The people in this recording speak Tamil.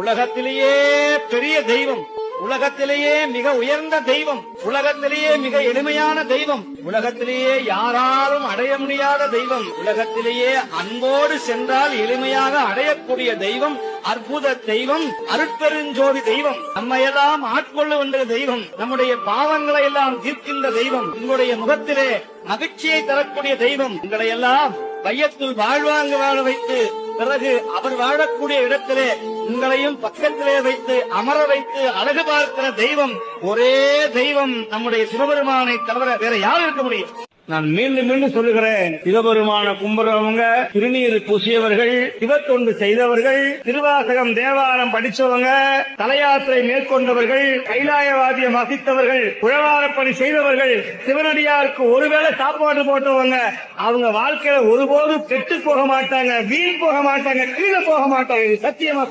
உலகத்திலேயே பெரிய தெய்வம். உலகத்திலேயே மிக உயர்ந்த தெய்வம். உலகத்திலேயே மிக எளிமையான தெய்வம். உலகத்திலேயே யாராலும் அடைய முடியாத தெய்வம். உலகத்திலேயே அன்போடு சென்றால் எளிமையாக அடையக்கூடிய தெய்வம் அற்புத தெய்வம் அருட்பெருஞ்சோதி தெய்வம். நம்மையெல்லாம் ஆட்கொள்ளுகின்ற தெய்வம் நம்முடைய பாவங்களை எல்லாம் தீர்க்கின்ற தெய்வம் உங்களுடைய முகத்திலே மகிழ்ச்சியை தரக்கூடிய தெய்வம். உங்களை எல்லாம் வையத்தில் வாழ்வாங்க வாழ வைத்து பிறகு அவர் வாழக்கூடிய இடத்திலே உங்களையும் பக்கத்திலே வைத்து அமர வைத்து அழகு பார்க்கிற தெய்வம் ஒரே தெய்வம் நம்முடைய சிவபெருமானை தவிர வேற யார் இருக்க முடியும்? நான் மீண்டும் மீண்டும் சொல்லுகிறேன். சிவபெருமான கும்புறவங்க திருநீர் பூசியவர்கள் சிவத்தொண்டு செய்தவர்கள் திருவாசகம் தேவாரம் படிச்சவங்க தலையாத்திரை மேற்கொண்டவர்கள் கைலாயவாதியம் வசித்தவர்கள் உழவாரப் பணி செய்தவர்கள் சிவனடியாருக்கு ஒருவேளை சாப்பாடு போட்டவங்க அவங்க வாழ்க்கையில ஒருபோதும் கெட்டு போக மாட்டாங்க வீண் போக மாட்டாங்க கீழே போக மாட்டாங்க இது சத்தியமா